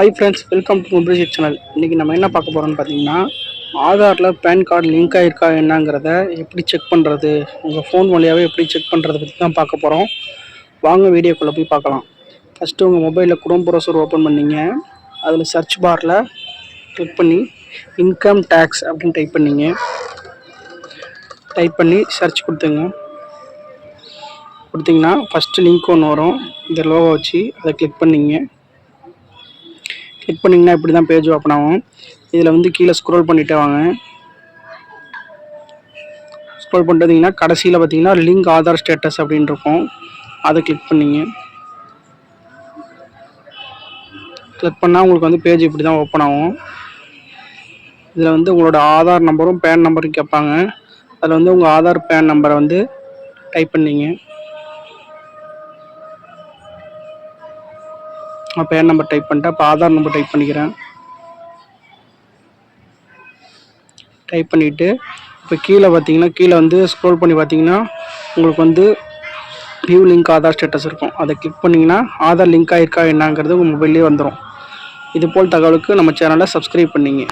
Hi friends welcome to mobile channel இன்றைக்கி நம்ம என்ன பார்க்க போகிறோம்னு பார்த்தீங்கன்னா ஆதாரில் பேன் கார்டு லிங்க் ஆகிருக்கா என்னங்கிறத எப்படி செக் பண்ணுறது உங்கள் ஃபோன் வழியாகவே எப்படி செக் பண்ணுறத பற்றி தான் பார்க்க போகிறோம் வாங்க வீடியோக்குள்ளே போய் பார்க்கலாம். ஃபஸ்ட்டு உங்கள் மொபைலில் குரோம் ப்ரௌசர் ஓப்பன் பண்ணீங்க. அதில் சர்ச் பாரில் கிளிக் பண்ணி இன்கம் டேக்ஸ் அப்படின்னு டைப் பண்ணிங்க. டைப் பண்ணி சர்ச் கொடுத்துங்க. கொடுத்தீங்கன்னா ஃபஸ்ட்டு லிங்க் ஒன்று வரும். இந்த லோகோ வச்சு அதை கிளிக் பண்ணீங்க. கிளிக் பண்ணிங்கன்னா இப்படி தான் பேஜ் ஓப்பன் ஆகும். இதில் வந்து கீழே ஸ்க்ரோல் பண்ணிட்டே வாங்க. ஸ்க்ரோல் பண்ணிட்டீங்கன்னா கடைசியில் பார்த்தீங்கன்னா லிங்க் ஆதார் ஸ்டேட்டஸ் அப்படின்னு இருக்கும். அதை கிளிக் பண்ணிங்க. கிளிக் பண்ணால் உங்களுக்கு வந்து பேஜ் இப்படி தான் ஓப்பன் ஆகும். இதில் வந்து உங்களோட ஆதார் நம்பரும் பேன் நம்பரும் கேட்பாங்க. அதில் வந்து உங்கள் ஆதார் பேன் நம்பரை வந்து டைப் பண்ணிங்க. நான் பேர் நம்பர் டைப் பண்ணிட்டேன். இப்போ ஆதார் நம்பர் டைப் பண்ணிக்கிறேன். டைப் பண்ணிவிட்டு இப்போ கீழே பார்த்தீங்கன்னா கீழே வந்து ஸ்க்ரோல் பண்ணி பார்த்தீங்கன்னா உங்களுக்கு வந்து வியூ லிங்க் ஆதார் ஸ்டேட்டஸ் இருக்கும். அதை கிளிக் பண்ணிங்கன்னா ஆதார் லிங்க் ஆகிருக்கா என்னங்கிறது உங்கள் மொபைல்லே வந்துடும் இது போல் தகவலுக்கு நம்ம சேனலை சப்ஸ்கிரைப் பண்ணிங்க.